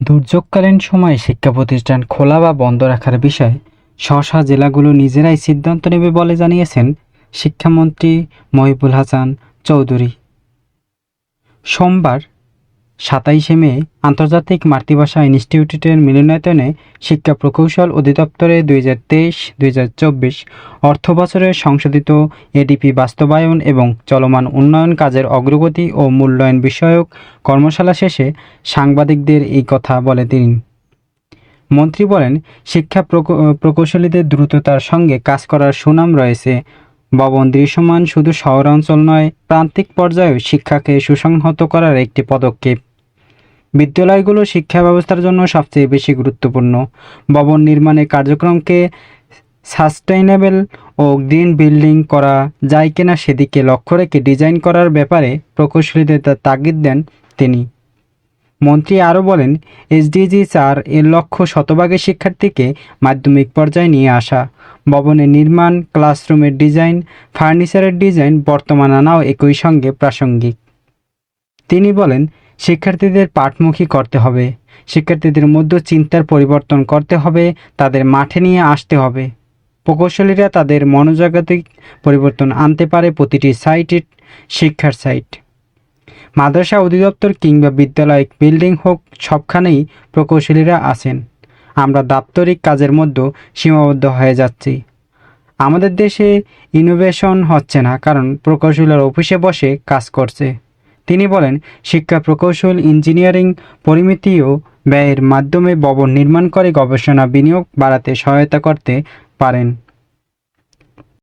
দুর্যোগকালীন সময়ে শিক্ষা প্রতিষ্ঠান খোলা বা বন্ধ রাখার বিষয়ে স্ব জেলাগুলো নিজেরাই সিদ্ধান্ত নেবে বলে জানিয়েছেন শিক্ষামন্ত্রী মহিবুল হাসান চৌধুরী। সোমবার সাতাইশে মে আন্তর্জাতিক মাতৃভাষা ইনস্টিটিউটের মিলনায়তনে শিক্ষা প্রকৌশল অধিদপ্তরে দুই হাজার তেইশ, দুই হাজার চব্বিশ অর্থ বছরের সংশোধিত এডিপি বাস্তবায়ন এবং চলমান উন্নয়ন কাজের অগ্রগতি ও মূল্যায়ন বিষয়ক কর্মশালা শেষে সাংবাদিকদের এই কথা বলে তিনি। মন্ত্রী বলেন, শিক্ষা প্রকৌ- প্রকৌশলীদের দ্রুততার সঙ্গে কাজ করার সুনাম রয়েছে। ভবন দৃশ্যমান শুধু শহরাঞ্চল নয়, প্রান্তিক পর্যায়েও শিক্ষাকে সুসংহত করার একটি পদক্ষেপ। বিদ্যালয়গুলো শিক্ষা ব্যবস্থার জন্য সবচেয়ে বেশি গুরুত্বপূর্ণ। ভবন নির্মাণের কার্যক্রমকে সাস্টেইনেবল ও গ্রিন বিল্ডিং করা যায় কিনা সেদিকে লক্ষ্য রেখে ডিজাইন করার ব্যাপারে প্রকৌশলীদের তাগিদ দেন তিনি। মন্ত্রী আরও বলেন, এসডিজি চার এর লক্ষ্য শতভাগের শিক্ষার্থীকে মাধ্যমিক পর্যায়ে নিয়ে আসা। ভবনের নির্মাণ, ক্লাসরুমের ডিজাইন, ফার্নিচারের ডিজাইন বর্তমান আনাও একই সঙ্গে প্রাসঙ্গিক। তিনি বলেন শিক্ষার্থীদের পাঠমুখী করতে হবে। শিক্ষার্থীদের মধ্যে চিন্তার পরিবর্তন করতে হবে, তাদের মাঠে নিয়ে আসতে হবে। প্রকৌশলীরা তাদের মনোজাগতিক পরিবর্তন আনতে পারে প্রতিটি সাইটের শিক্ষার সাইট। মাদ্রাসা অধিদপ্তর কিংবা বিদ্যালয় বিল্ডিং হোক, সবখানেই প্রকৌশলীরা আছেন। আমরা দাপ্তরিক কাজের মধ্যে সীমাবদ্ধ হয়ে যাচ্ছি। আমাদের দেশে ইনোভেশন হচ্ছে না, কারণ প্রকৌশলীরা অফিসে বসে কাজ করছে। তিনি বলেন, শিক্ষা প্রকৌশল, ইঞ্জিনিয়ারিং পরিমিতি ও ব্যয়ের মাধ্যমে ভবন নির্মাণ করে গবেষণা বিনিয়োগ বাড়াতে সহায়তা করতে পারেন।